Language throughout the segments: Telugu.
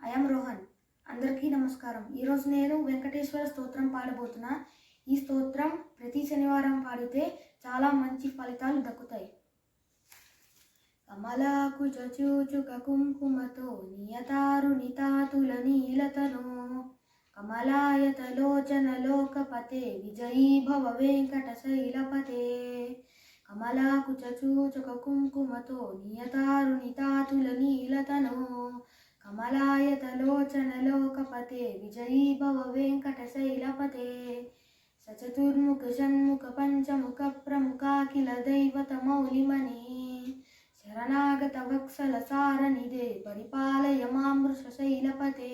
ఐఎమ్ రోహన్ అందరికీ నమస్కారం. ఈరోజు నేను వెంకటేశ్వర స్తోత్రం పాడబోతున్నా. ఈ స్తోత్రం ప్రతి శనివారం పాడితే చాలా మంచి ఫలితాలు దక్కుతాయి. కమలాకు చచూచుక కుంకుమతో నియతారు నితాతుల నీలతను. కమలాయతలోచన లోకపతే విజయీ భవ వెంకట శైలపతే. కమలాకు చచూచుక కుంకుమతో నియతారు నితాతుల నీలతను. కమలాయతలోచనలోకపతే విజయీభవ వెంకటశైలపతే సచతుర్ముఖ షణ్ముఖ పంచముఖ ప్రముఖాఖిల దైవత మౌలిమణి శరణాగత వత్సల సారనిదే పరిపాలయ మామృష శైలపతే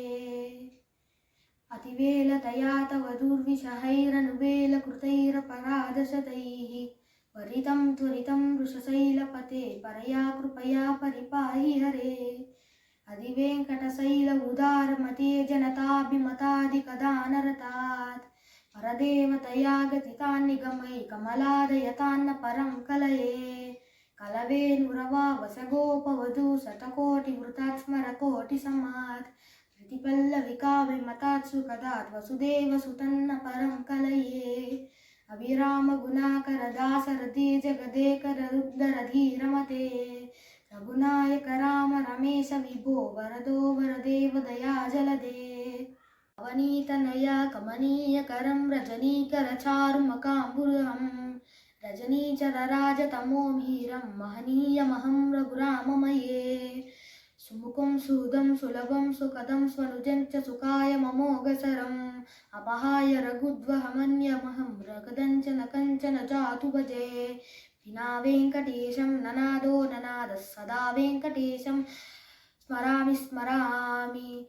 అతివేల తయా తవ దుర్విషహైరనువేల కృతైరపరాదశతై వరితం త్వరితం వృషశైలపతే పరయా కృపయా పరిపాహి హరే. అది వెంకటశైల ఉదారమతే జనతాభిమతాధికదానరతాత్ పరదేవతయా గతితాన్నిగమై కమలాదయతాన్న పరం కలయే కలవేనురవా వసగోపవధూ శతకోటి వృతాత్స్మర కోటి సమాత్ ప్రతిపల్లవికావిమతాత్సు కదాత్ వసుదేవ సుతన్న పరం రమేశ విభో వరదో వరదేవ దయాజలదే. అవనీతనయ కమనీయకరం రజనీకర చారుమకాంబురహం రజనీచర రాజతమోమీరం మహనీయమహం రఘురామమయే. సుముఖం సుహృదం సులభం సుఖదం స్వనుజం చ సుఖాయ మమోగసరం అపహాయ రఘుద్వహమన్యమహం రగదంచన కంచన జాతు భజే వినా వెంకటేశం ననాదో ననాద సదా వెంకటేశం స్మరామి స్మరామి.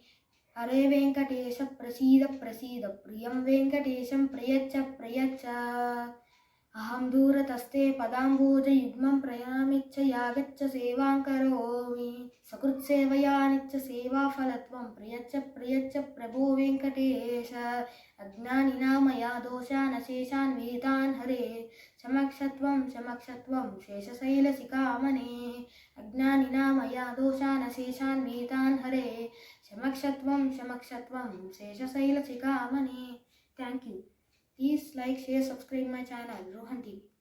హరే వెంకటేశ ప్రసీద ప్రసీద. ప్రియం వెంకటేశం ప్రయచ్చ ప్రయచ్చ. అహం దూరతస్తే పదాంబోజయుగ్మం ప్రయామిచ్చ యాగచ్చ సేవాం కరోమి. సకృత్సేవయా నిత్య సేవాఫలత్వం ప్రయచ్చ ప్రయచ్చ ప్రభో వెంకటేశ. అజ్ఞానినా మయా దోషాన్ అశేషాన్ వేదాన్ హరే. సమక్షత్వం సమక్షత్వం శేషశైలసికామనే दोषान् अशेषान् वीतान् हरे शमक्षत्वं शमक्षत्वं, शेषशैलशिखामणि। Thank you please like share subscribe my channel Rohan TV.